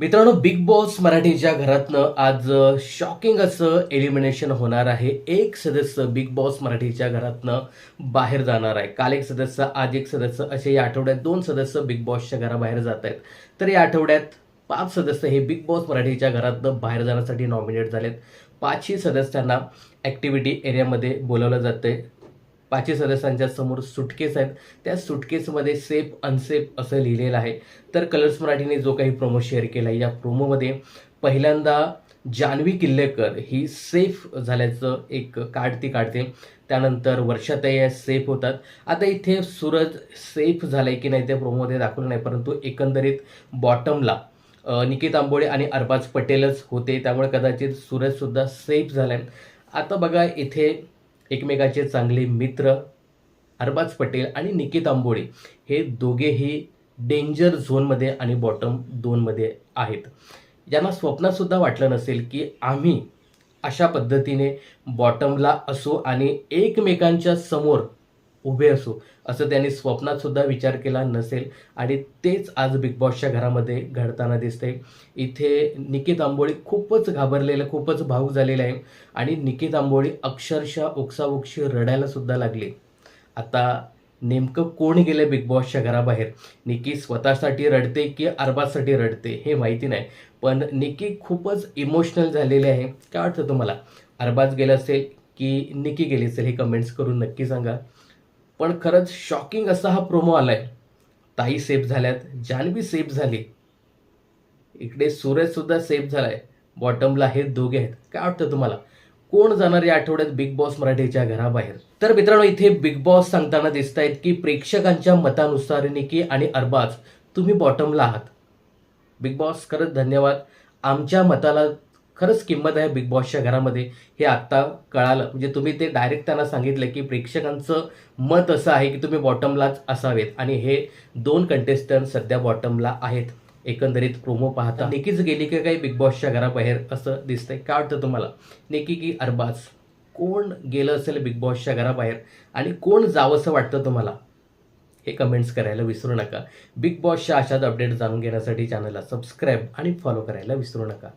मित्रांनो big boss मराठीच्या घरातनं आज शॉकिंग असं एलिमिनेशन होणार आहे. एक सदस्य बिग बॉस मराठीच्या घरातनं बाहेर जाणार आहे. काल एक सदस्य आज एक सदस्य असे या आठवड्यात दोन सदस्य बिग बॉसच्या घराबाहेर जात आहेत. तर या आठवड्यात पाच सदस्य हे बिग बॉस मराठीच्या घरातनं बाहेर जाण्यासाठी नॉमिनेट झालेत. पाचही सदस्यांना ॲक्टिव्हिटी एरियामध्ये बोलावलं जातं आहे पाचही सदस्यांच्या समोर सुटकेस आहेत. त्या सुटकेसमध्ये सेफ अनसेफ असं लिहिलेलं आहे. तर कलर्स मराठीने जो काही प्रोमो शेअर केला आहे या प्रोमोमध्ये पहिल्यांदा जान्हवी किल्लेकर ही सेफ झाल्याचं एक कार्ड ती काढते. त्यानंतर वर्षाताई सेफ होतात. आता इथे सूरज सेफ झालाय की नाही ते प्रोमोमध्ये दाखवलं नाही परंतु एकंदरीत बॉटमला अ, निकित आंबोळे आणि अरबाज पटेलच होते. त्यामुळे कदाचित सूरजसुद्धा सेफ झालाय. आता बघा इथे एकमेकाचे चांगले मित्र अरबाज पटेल आणि निकित आंबोळे हे दोघेही डेंजर झोनमध्ये आणि बॉटम दोनमध्ये आहेत. यांना स्वप्नातसुद्धा वाटलं नसेल की आम्ही अशा पद्धतीने बॉटमला असो आणि एकमेकांच्या समोर उभे असू असं त्यांनी स्वप्नात सुद्धा विचार केला नसेल. आणि तेच आज बिग बॉसच्या घरामध्ये घडताना दिसते इथे निकित आंबोळी खूपच घाबरलेलं खूपच भाऊक झालेलं आहे. आणि निकित आंबोळी अक्षरशः उक्साउक्षी रडायला सुद्धा लागली. आता नेमकं कोण गेलं बिग बॉसच्या घराबाहेर? निकी स्वतःसाठी रडते की अरबाजसाठी रडते हे माहिती नाही. पण निकी खूपच इमोशनल झालेली आहे. काय वाटतं तुम्हाला? अरबाज गेला असेल की निकी गेली असेल हे कमेंट्स करून नक्की सांगा. पण खरंच शॉकिंग असा हा प्रोमो आलाय. ताई सेफ झाल्यात जान्हवी सेफ झाली. इकडे सूरज सुद्धा सेफ झालाय. बॉटमला हे दोघे आहेत. काय वाटतं तुम्हाला? कोण जाणार या आठवड्यात बिग बॉस मराठीच्या घराबाहेर? तर मित्रांनो इथे बिग बॉस सांगताना दिसत आहेत की प्रेक्षकांच्या मतानुसार निकी आणि अरबाज तुम्ही बॉटमला आहात. बिग बॉस खरंच धन्यवाद. आमच्या मताला खरंच किंमत आहे बिग बॉसच्या घरामध्ये. हे आत्ता कळालं. म्हणजे तुम्ही ते डायरेक्ट त्यांना सांगितलं की प्रेक्षकांचं मत असं आहे की तुम्ही बॉटमलाच असावेत. आणि हे दोन कंटेस्टंट सध्या बॉटमला आहेत. एकंदरीत प्रोमो पाहता. निकीच गेली की काही बिग बॉसच्या घराबाहेर असं दिसतंय. काय वाटतं तुम्हाला? निकी की अरबाज? कोण गेलं असेल बिग बॉसच्या घराबाहेर? आणि कोण जावंसं वाटतं तुम्हाला? हे कमेंट्स करायला विसरू नका. बिग बॉसच्या अशाच अपडेट जाणून घेण्यासाठी चॅनलला सबस्क्राईब आणि फॉलो करायला विसरू नका.